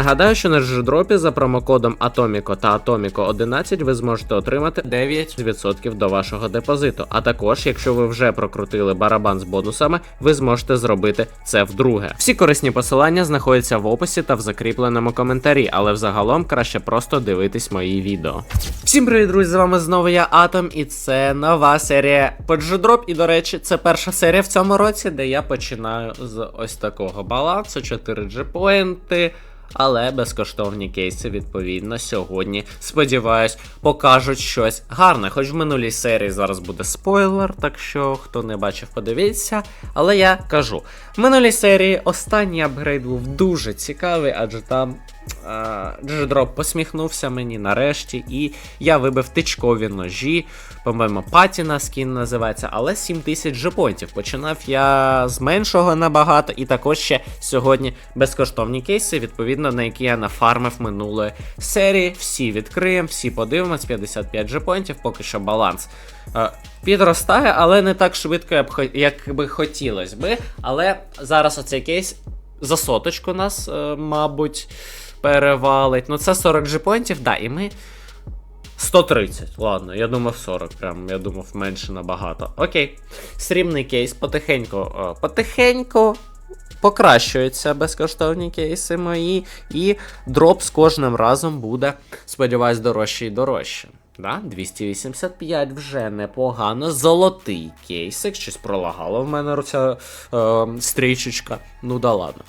Нагадаю, що на джедропі за промокодом Atomico та Atomico 11 ви зможете отримати 9% до вашого депозиту. А також, якщо ви вже прокрутили барабан з бонусами, ви зможете зробити це вдруге. Всі корисні посилання знаходяться в описі та в закріпленому коментарі, але взагалом краще просто дивитись мої відео. Всім привіт, друзі! З вами знову я Атом, і це нова серія по джедроп. І до речі, це перша серія в цьому році, де я починаю з ось такого балансу: 4 джепоінти. Але безкоштовні кейси, відповідно, сьогодні, сподіваюсь, покажуть щось гарне. Хоч в минулій серії зараз буде спойлер, так що хто не бачив, подивіться. Але я кажу: в минулій серії останній апгрейд був дуже цікавий, адже там Джедроп посміхнувся мені нарешті, і я вибив тичкові ножі. По-моєму, патіна скін називається, але 7000 джепонтів. Починав я з меншого набагато, і також ще сьогодні безкоштовні кейси, відповідно, на які я нафармив минулої серії. Всі відкриємо, всі подивимось, 55 джепонтів, поки що баланс. е, Підростає, але не так швидко, як би хотілося би. Але зараз оцей кейс за соточку нас, е, мабуть, перевалить. Ну, це 40 джепонтів, да, і ми. 130, ладно, я думав 40, прям, я думав менше набагато. Окей. Срібний кейс потихеньку, о, потихеньку покращуються безкоштовні кейси мої, і дроп з кожним разом буде, сподіваюсь, дорожче і дорожче. Да? 285 вже непогано. Золотий кейсик, щось пролагало в мене ця е, стрічечка. Ну да ладно.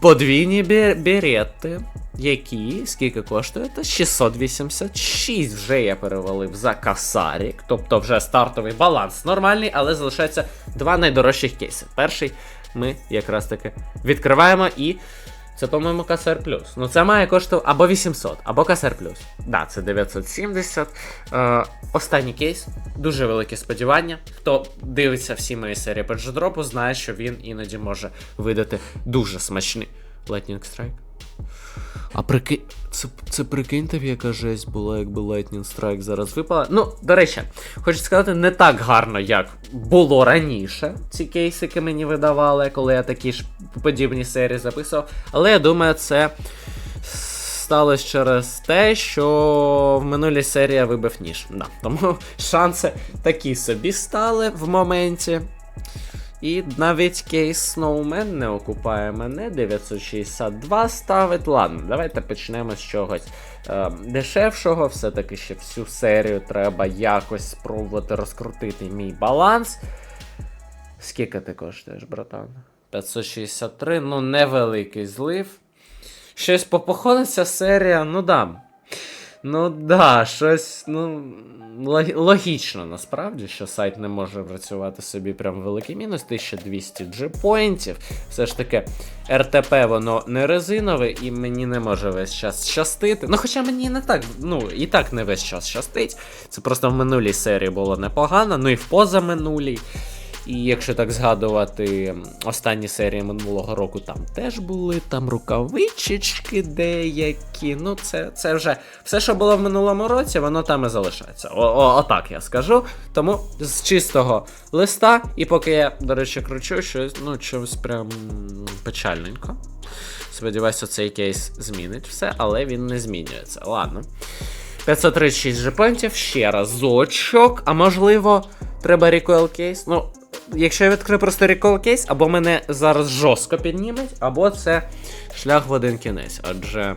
Подвійні бе- берети, які скільки коштують? 686 вже я перевалив за касарік. Тобто вже стартовий баланс нормальний, але залишається два найдорожчих кейси. Перший ми якраз таки відкриваємо і. Це, по-моєму, КСР плюс. Ну, це має коштувати або 800, або КСР плюс. Да, це 970. Е, останній кейс. Дуже велике сподівання. Хто дивиться всі мої серії по джедропу, знає, що він іноді може видати дуже смачний Lightning Strike. А прикинь, це, це прикиньте, яка жесть була, якби Lightning Strike зараз випала. Ну, до речі, хочу сказати, не так гарно, як було раніше. Ці кейсики мені видавали, коли я такі ж подібні серії записував. Але я думаю, це сталося через те, що в минулій серії я вибив ніж. Да. Тому шанси такі собі стали в моменті. І навіть кейс Snowman не окупає мене. 962 ставить. Ладно, давайте почнемо з чогось е, дешевшого. Все-таки ще всю серію треба якось спробувати розкрутити мій баланс. Скільки ти коштуєш, братан? 563, ну невеликий злив. Щось попоходиться серія, ну да. Ну да, щось, ну, логічно насправді, що сайт не може працювати собі прям великий мінус. 1200 G-поінтів. Все ж таки, РТП воно не резинове і мені не може весь час щастити. Ну, хоча мені не так, ну, і так не весь час щастить. Це просто в минулій серії було непогано, ну і в позаминулій. І якщо так згадувати останні серії минулого року, там теж були там рукавичечки деякі. Ну, це, це вже все, що було в минулому році, воно там і залишається. Отак я скажу. Тому з чистого листа, і поки я, до речі, кручу щось, ну, щось прям печальненько. Сподіваюся, цей кейс змінить все, але він не змінюється. Ладно. 536 жепонтів, ще разочок. А можливо, треба рекойл кейс. Ну, якщо я відкрию просто рекойл кейс, або мене зараз жорстко підніметь, або це шлях в один кінець. Адже.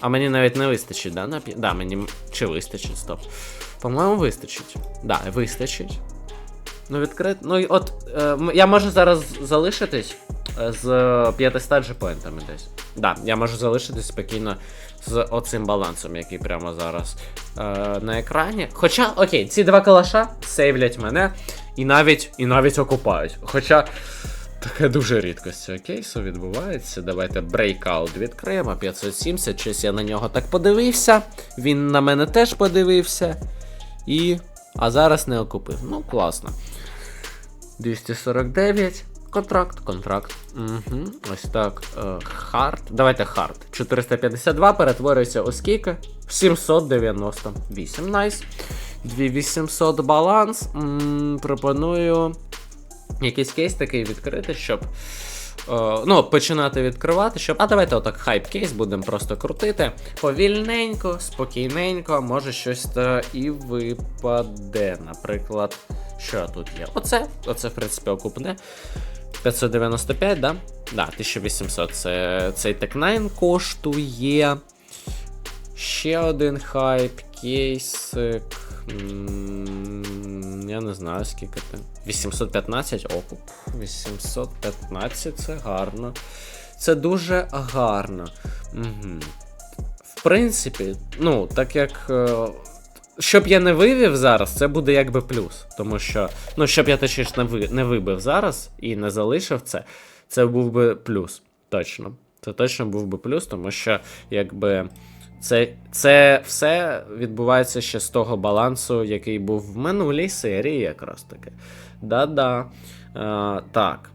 А мені навіть не вистачить, да? На... Да, мені. Чи вистачить, стоп. По-моєму, вистачить. Да, вистачить. Ну, відкрит. Ну, от е, я можу зараз залишитись е, з 500 джепоінтами десь. Да, я можу залишитись спокійно з оцим балансом, який прямо зараз е, на екрані. Хоча, окей, ці два калаша сейвлять мене і навіть, і навіть окупають. Хоча. Таке дуже рідко з цього кейсу відбувається. Давайте брейкаут відкриємо. 570, щось я на нього так подивився. Він на мене теж подивився. І. А зараз не окупив. Ну, класно. 249. Контракт, контракт. Угу. Ось так. Е, хард. Давайте хард. 452 перетворюється у скільки? 798. Найс. 2800 баланс. м пропоную якийсь кейс такий відкрити, щоб е, ну, починати відкривати, щоб. А давайте отак хайп кейс будемо просто крутити. Повільненько, спокійненько, може щось та і випаде. Наприклад, що тут є? Оце, оце, в принципі, окупне. 595, да? Да, 1800. Це цей 9 коштує. Ще один хайп, кейсик. Я не знаю, скільки це. 815 окуп. 815 це гарно. Це дуже гарно. Угу. В принципі, ну, так як. е, Щоб я не вивів зараз, це буде якби плюс. Тому що, ну, щоб я точніше не, ви, не вибив зараз і не залишив це, це був би плюс. Точно. Це точно був би плюс, тому що якби. Це, це все відбувається ще з того балансу, який був в минулій серії, якраз таки. Да-да. Е, так.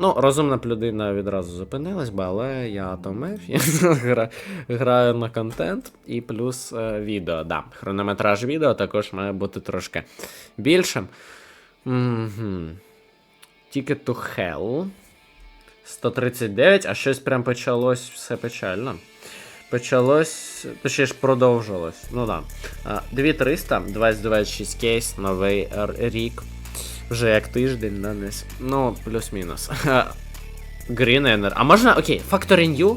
Ну, розумна б людина відразу зупинилась би, але я томив, я гра, граю на контент і плюс е, відео. Да, хронометраж відео також має бути трошки більшим. Угу. Ticket to Hell. 139, а щось прям почалось все печально. Почалось, точніше продовжилось. Ну да. 2300, 2026 кейс, новий рік. Вже як тиждень на десь. Ну, плюс-мінус. Green Energy. А можна, окей, Factory New?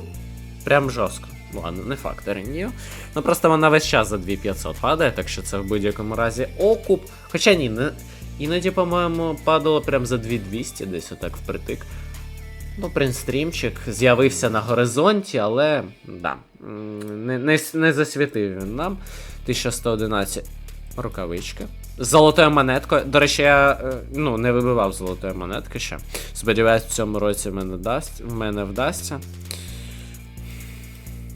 Прям жорстко. Ладно, не Factory New. Ну просто вона весь час за 2500 падає, так що це в будь-якому разі окуп. Хоча ні, не, іноді, по-моєму, падало прям за 2200, десь отак впритик. Ну, принстрімчик з'явився на горизонті, але да, не, не, не засвітив він нам. 1111 рукавички. З золотою монеткою. До речі, я е, ну, не вибивав золотої монетки ще. Сподіваюсь, в цьому році в мене, дасть, в мене вдасться.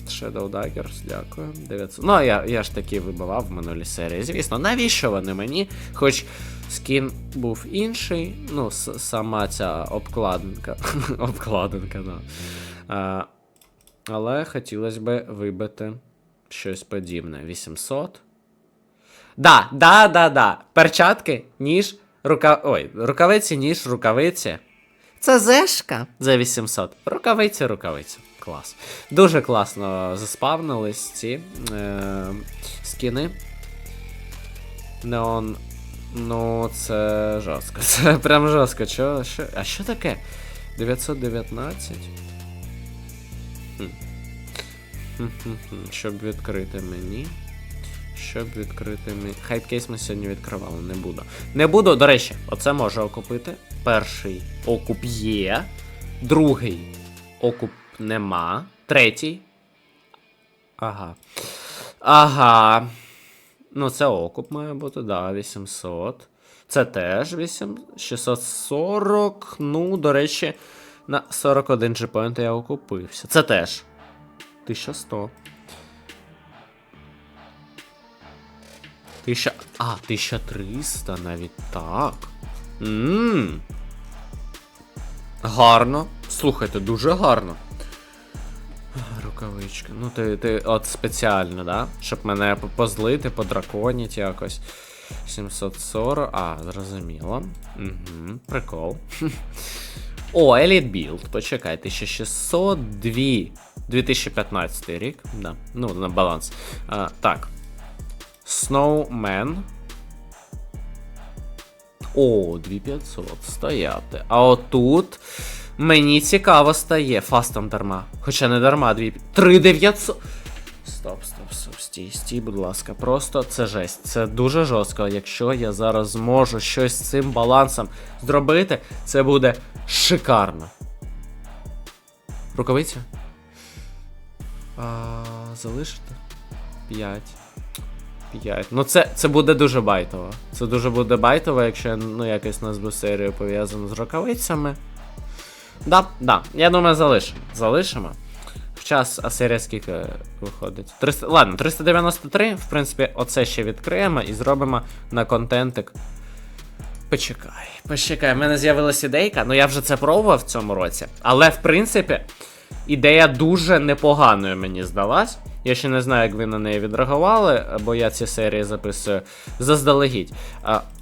Shadow Daggers, дякую. 900. Ну, я, я ж таки вибивав в минулій серії. Звісно, навіщо вони мені? Хоч скін був інший, ну, сама ця обкладинка. обкладинка, да. А, але хотілося б вибити щось подібне. 800. Да, да, да, да. Перчатки, ніж, рука... Ой, рукавиці, ніж, рукавиці. Це зешка за 800. Рукавиці, рукавиці. Клас. Дуже класно заспавнились ці е, скіни. Неон. Ну, це жорстко. Це прям жорстко. Чо, що, а що таке? 919? Хм. Хм-хм-хм. Щоб відкрити мені. Щоб відкрити мені. Хайпкейс ми сьогодні відкривали, не буду. Не буду, до речі, оце можу окупити. Перший окуп є. Другий окуп нема. Третій. Ага. Ага. Ну, це окуп має бути, да, 800. Це теж 8. 640. Ну, до речі, на 41 G-Point я окупився. Це теж. 1100. 1000... А, 1300 навіть так. Ммм. Гарно. Слухайте, дуже гарно. Рукавичка. Ну, ти, ти от спеціально, да? Щоб мене по- позлити, подраконіть якось. 740. А, зрозуміло. Угу, прикол. О, Elite Build. Почекай, 1602. 2015 рік. Да. Ну, на баланс. А, так. Snowman. О, 2500 стояти. А отут мені цікаво стає. Фастом дарма. Хоча не дарма, 2... 3900. Стоп, стоп, стоп, стій, стій, будь ласка. Просто це жесть. Це дуже жорстко. Якщо я зараз зможу щось з цим балансом зробити, це буде шикарно. Рукавиця? А, залишити? 5. 5. Ну, це, це буде дуже байтово. Це дуже буде байтово, якщо ну, якось назву серію пов'язану з рукавицями. Да, да, я думаю, залишимо. Залишимо. В час, серія скільки виходить? 300, ладно, 393. В принципі, оце ще відкриємо і зробимо на контентик. Почекай, почекай, в мене з'явилася ідейка, ну я вже це пробував в цьому році. Але в принципі, ідея дуже непоганою мені здалась. Я ще не знаю, як ви на неї відреагували, бо я ці серії записую заздалегідь.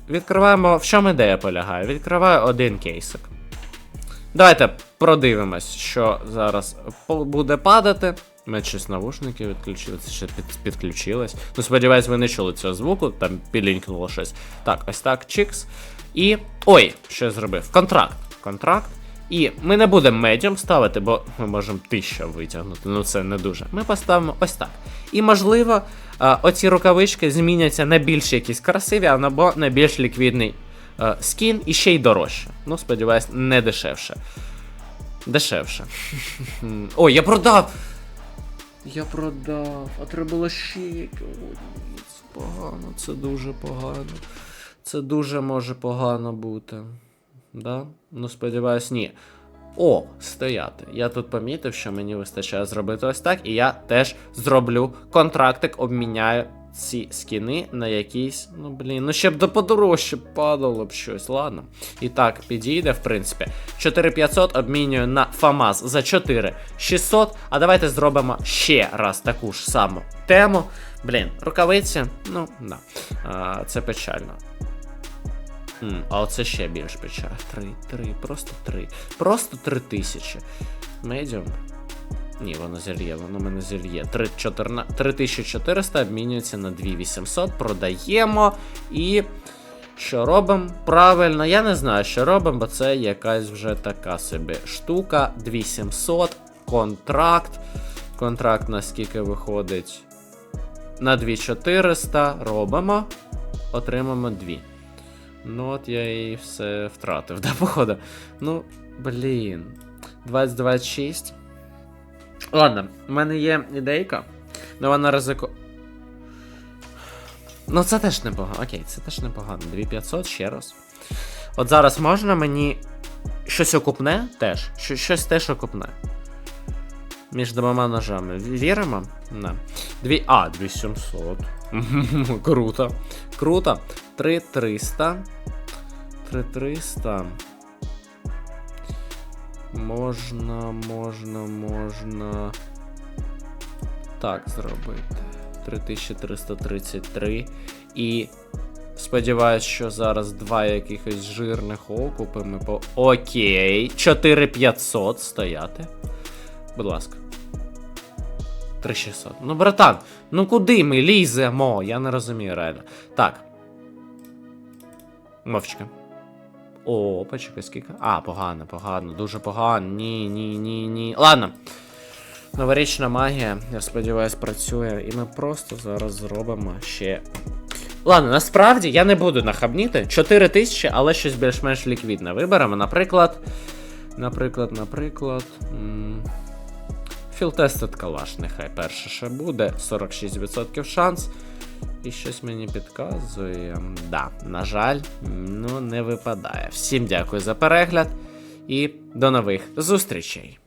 Відкриваємо, в чому ідея полягає? Відкриваю один кейсик. Давайте продивимось, що зараз буде падати. Ми щось навушники відключили, це ще під, підключилось. Ну, сподіваюсь, ви не чули цього звуку, там пілінькнуло щось. Так, ось так, чікс. І. Ой, що я зробив? Контракт. Контракт. І ми не будемо медіум ставити, бо ми можемо тисячу витягнути. Ну це не дуже. Ми поставимо ось так. І можливо, оці рукавички зміняться на більш якісь красиві, або на більш ліквідний скін і ще й дорожче. Ну, сподіваюсь, не дешевше. Дешевше. Ой, я продав! Я продав, а треба було ще Це погано, це дуже погано. Це дуже може погано бути. Да? Ну, сподіваюсь, ні. О, стояти. Я тут помітив, що мені вистачає зробити ось так, і я теж зроблю контрактик, обміняю ці скіни на якісь. Ну, блін, ну щоб до подорожче падало б щось, ладно. І так, підійде, в принципі. 4500 обмінюю на ФАМАЗ за 4600. А давайте зробимо ще раз таку ж саму тему. Блін, рукавиці, ну, да. А, це печально. М, а оце ще більш печаль. Три, три, просто три. Просто три тисячі. Медіум. Ні, воно зільє, воно мене зільє. 3, 14, 3400 обмінюється на 2800, продаємо. І що робимо? Правильно, я не знаю, що робимо, бо це якась вже така собі штука. 2700, контракт. Контракт на скільки виходить? На 2400 робимо. Отримаємо 2. Ну от я і все втратив, да, походу. Ну, блін. 2026. Ладно, в мене є ідейка, але вона ризико. Ну, це теж непогано. Окей, це теж непогано. 2500 ще раз. От зараз можна мені щось окупне теж. Що- Щось теж окупне. Між двома ножами. Віримо? На. Дві... А, 2700. Круто. Круто. 3300. 3300. Можна, можна, можна. Так зробити. 3333. І сподіваюсь, що зараз два якихось жирних окупи ми по. Окей. 4500 стояти. Будь ласка. 3600. Ну, братан, ну куди ми ліземо? Я не розумію реально. Так. Мовчки. О, почекай, скільки. А, погано, погано, дуже погано. Ні, ні, ні, ні. Ладно. Новорічна магія, я сподіваюсь, працює. І ми просто зараз зробимо ще. Ладно, насправді я не буду нахабніти. 4 тисячі, але щось більш-менш ліквідне. Виберемо, наприклад. Наприклад, наприклад. м, Філтестед калаш, нехай перше ще буде. 46% шанс. І щось мені підказує. Да, на жаль, ну не випадає. Всім дякую за перегляд і до нових зустрічей.